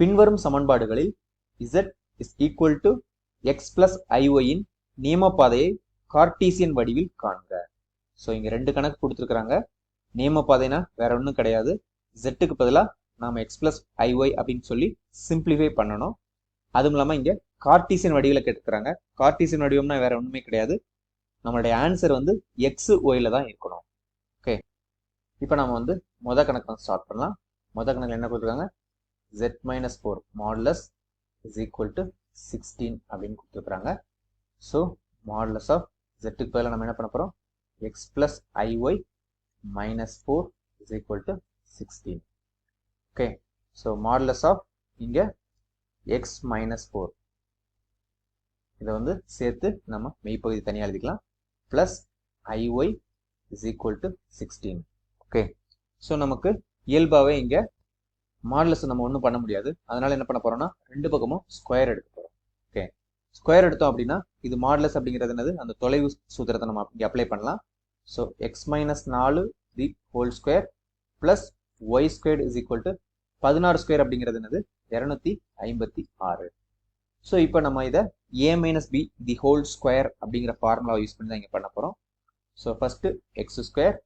பின்வரும் சமன்பாடுகளில் z is equal to x plus ஐஒயின் நியமப்பாதையை கார்டீசியன் வடிவில் காண்க. ஸோ இங்கே ரெண்டு கணக்கு கொடுத்துருக்குறாங்க. நியமப்பாதைனா வேற ஒன்றும் கிடையாது. ஜெட்டுக்கு பதிலாக நாம் எக்ஸ் பிளஸ் ஐஒய் அப்படின்னு சொல்லி சிம்பிளிஃபை பண்ணணும். அதுவும் இல்லாமல் இங்கே கார்டீசியன் வடிவில் கேட்டுக்கிறாங்க கார்டீசியன் வடிவம்னா வேற ஒன்றுமே கிடையாது. நம்மளுடைய ஆன்சர் வந்து எக்ஸ் ஒய்ல தான் இருக்கணும். ஓகே இப்போ நம்ம வந்து மொத கணக்கு வந்து ஸ்டார்ட் பண்ணலாம். மொத கணக்கில் என்ன கொடுத்துருக்காங்க? Z minus four modulus is equal to sixteen அப்படின்னு கொடுத்துருக்குறாங்க. ஸோ மாடலஸ் ஆஃப் ஜெட்டுக்கு பதிலாக நம்ம என்ன பண்ண போகிறோம் x plus i y minus four is equal to sixteen okay so modulus of இங்கே எக்ஸ் மைனஸ் ஃபோர் இதை வந்து சேர்த்து நம்ம மெய்ப்பகுதி தனியாக எழுதிக்கலாம். Plus i y is equal to sixteen okay so நமக்கு இயல்பாகவே இங்கே மாடலஸ் நம்ம ஒன்றும் பண்ண முடியாது. அதனால என்ன பண்ண போறோம்னா ரெண்டு பக்கமும் ஸ்கொயர் எடுக்க போறோம். ஓகே ஸ்கொயர் எடுத்தோம் அப்படின்னா இது மாடலஸ் அப்படிங்கிறது என்னது? அந்த தொலைவு சூத்திரத்தை நம்ம இங்கே அப்ளை பண்ணலாம். ஸோ எக்ஸ் மைனஸ் நாலு the whole square plus y square is equal to பதினாறு ஸ்கொயர் அப்படிங்கிறது என்னது? இரநூத்தி ஐம்பத்தி ஆறு. ஸோ இப்போ நம்ம இதை a minus b the whole square அப்படிங்கிற ஃபார்முலாவை யூஸ் பண்ணி தான் இங்கே பண்ண போகிறோம் so first x square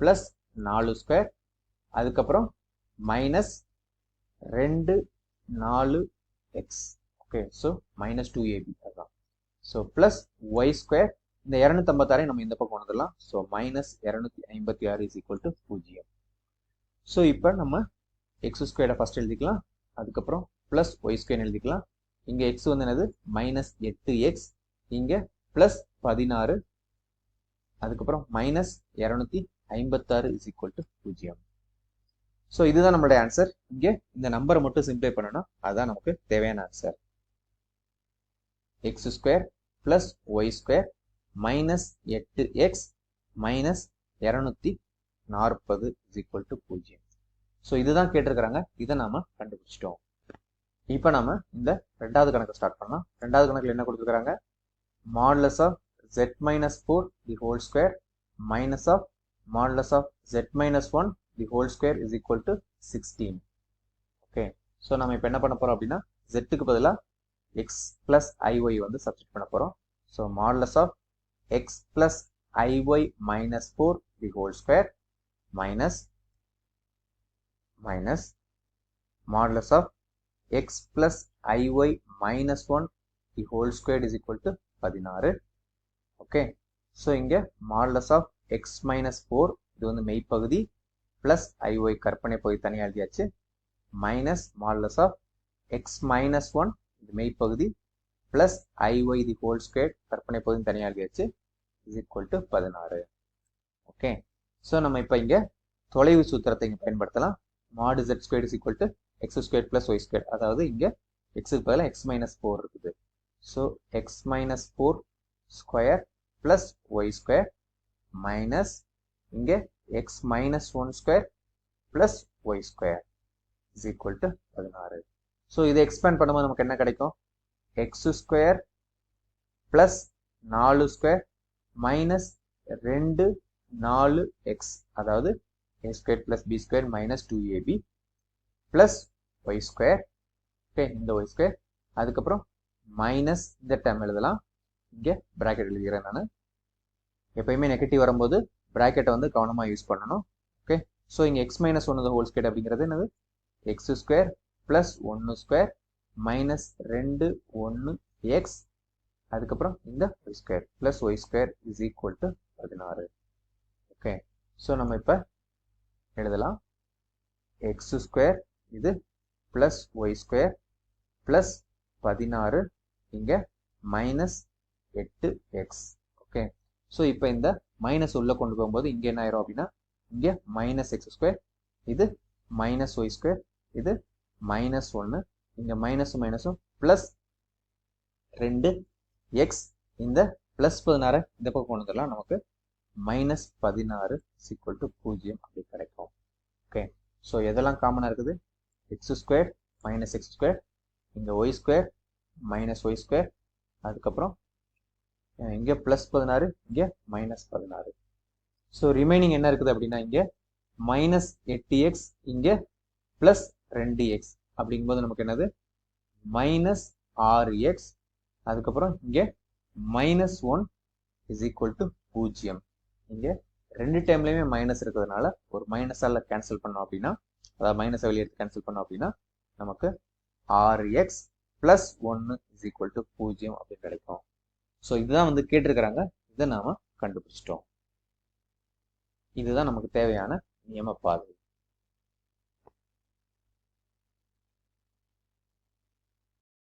plus நாலு ஸ்கொயர் அதுக்கப்புறம் மைனஸ் ரெண்டு நாலு x okay so minus two a b அதுதான் ஸோ ப்ளஸ் ஒய் ஸ்கொயர் இந்த இரநூத்தம்பத்தாறை நம்ம இந்த பக்கம் வந்துடலாம் ஸோ மைனஸ் இரநூத்தி ஐம்பத்தி ஆறு இஸ் ஈக்குவல் டு பூஜ்ஜியம். ஸோ இப்போ நம்ம எக்ஸ் ஸ்கொயரை ஃபஸ்ட் எழுதிக்கலாம். அதுக்கப்புறம் ப்ளஸ் ஒய் ஸ்கொயர் எழுதிக்கலாம். இங்கே எக்ஸ் வந்து என்னது? மைனஸ் எட்டு எக்ஸ் இங்கே ப்ளஸ் பதினாறு. அதுக்கப்புறம் மைனஸ் இரநூத்தி ஐம்பத்தாறு இஸ் ஈக்குவல் டு பூஜ்ஜியம். ஸோ இதுதான் நம்மளுடைய ஆன்சர் இங்கே இந்த நம்பரை மட்டும் சிம்ப்ளை பண்ணணும் அதுதான் நமக்கு தேவையான answer x square plus y square minus எட்டு எக்ஸ் மைனஸ் இரநூத்தி நாற்பது இஸ் ஈக்குவல் டு பூஜ்ஜியம். ஸோ இதுதான் கேட்டிருக்கிறாங்க. இதை நாம கண்டுபிடிச்சிட்டோம். இப்போ நாம இந்த ரெண்டாவது கணக்கு ஸ்டார்ட் பண்ணலாம். ரெண்டாவது கணக்கில் என்ன கொடுத்துருக்காங்க modulus of z minus four the whole square minus of modulus of z minus one the whole square is equal to sixteen okay so நம்ம இப்போ என்ன பண்ண போறோம் அப்படின்னா ஜெட்டுக்கு பதிலாக எக்ஸ் பிளஸ் ஐஒய் வந்து சப்ஸ்டிட் பண்ண போகிறோம் so modulus of x plus i y minus four the whole square minus minus modulus of x plus i y minus one the whole square is equal to பதினாறு. Okay so இங்கே modulus of x minus four இது வந்து மெய்ப்பகுதி. Plus i y கற்பனை பகுதி தனியாக எழுதியாச்சு. Minus modulus of x minus one இது மெய்ப்பகுதி. Plus i y the whole square கற்பனை பகுதி தனியாக எழுதியாச்சு. இஸ் ஈக்குவல் டு பதினாறு. ஓகே ஸோ நம்ம இப்போ இங்கே தொலைவு சூத்திரத்தை இங்கே பயன்படுத்தலாம். Mod z square is equal to x square plus y square அதாவது இங்கே எக்ஸுக்கு பதிலாக எக்ஸ் மைனஸ் ஃபோர் இருக்குது. So x minus four square plus y square minus இங்கே x minus one square plus y square is equal to பதினாறு. So இதை expand பண்ணும்போது நமக்கு என்ன கிடைக்கும்? எக்ஸ் ஸ்கொயர் பிளஸ் நாலு ஸ்கொயர் மைனஸ் ரெண்டு நாலு எக்ஸ் அதாவது a square plus b square minus two a b plus y square okay இந்த ஒய் ஸ்கொயர் அதுக்கப்புறம் மைனஸ் இந்த டேர்ம் எழுதலாம். இங்கே ப்ராக்கெட் எழுதிக்கிறேன் நான். எப்பயுமே நெகட்டிவ் வரும்போது ப்ராக்கெட்டை வந்து கவனமாக யூஸ் பண்ணணும். ஓகே ஸோ இங்கே எக்ஸ் மைனஸ் ஒன்று ஹோல் ஸ்கொயர் அப்படிங்கிறது என்னது? எக்ஸ் ஸ்கொயர் ப்ளஸ் ஒன்று ஸ்கொயர் மைனஸ் ரெண்டு ஒன்று எக்ஸ் அதுக்கப்புறம் இந்த y square plus y square is equal to பதினாறு. ஓகே ஸோ நம்ம இப்போ எழுதலாம். எக்ஸ் ஸ்கொயர் இது ப்ளஸ் ஒய் ஸ்கொயர் ப்ளஸ் பதினாறு. இங்கே மைனஸ் எட்டு எக்ஸ் ஓகே ஸோ இப்போ இந்த மைனஸ் உள்ள கொண்டு போகும்போது இங்கே என்ன ஆயிரும் அப்படின்னா இங்கே மைனஸ் எக்ஸ் ஸ்கொயர் இது மைனஸ் ஒய் ஸ்கொயர் இது மைனஸ் ஒன்று இங்கே மைனஸும் மைனஸும் ப்ளஸ் ரெண்டு எக்ஸ் இந்த ப்ளஸ் பதினாறு இந்த பக்கம் கொண்டு வந்துடலாம். நமக்கு மைனஸ் பதினாறு ஈக்குவல் டு பூஜ்ஜியம் அப்படி கிடைக்கும். ஓகே ஸோ எதெல்லாம் காமனாக இருக்குது? X square minus x square இங்கே y square minus y square அதுக்கப்புறம் இங்கே ப்ளஸ் பதினாறு இங்கே மைனஸ் பதினாறு. ஸோ ரிமைனிங் என்ன இருக்குது அப்படின்னா இங்கே மைனஸ் எட்டு எக்ஸ் இங்கே ப்ளஸ் ரெண்டு எக்ஸ் அப்படிங்கும்போது நமக்கு என்னது? மைனஸ் ஆறு எக்ஸ் அதுக்கப்புறம் இங்கே minus one is equal to பூஜ்ஜியம். இங்கே ரெண்டு டைம்லையுமே மைனஸ் இருக்கிறதுனால ஒரு மைனஸால் கேன்சல் பண்ணோம் அப்படின்னா அதாவது மைனஸை வெளியே எடுத்து கேன்சல் பண்ணோம் அப்படின்னா நமக்கு ஆறு எக்ஸ் ப்ளஸ் ஒன்று இஸ் ஈக்குவல் டு பூஜ்ஜியம் அப்படின்னு கிடைக்கும். ஸோ இதுதான் வந்து கேட்டிருக்கிறாங்க. இதை நாம கண்டுபிடிச்சிட்டோம். இதுதான் நமக்கு தேவையான நியம பாதை.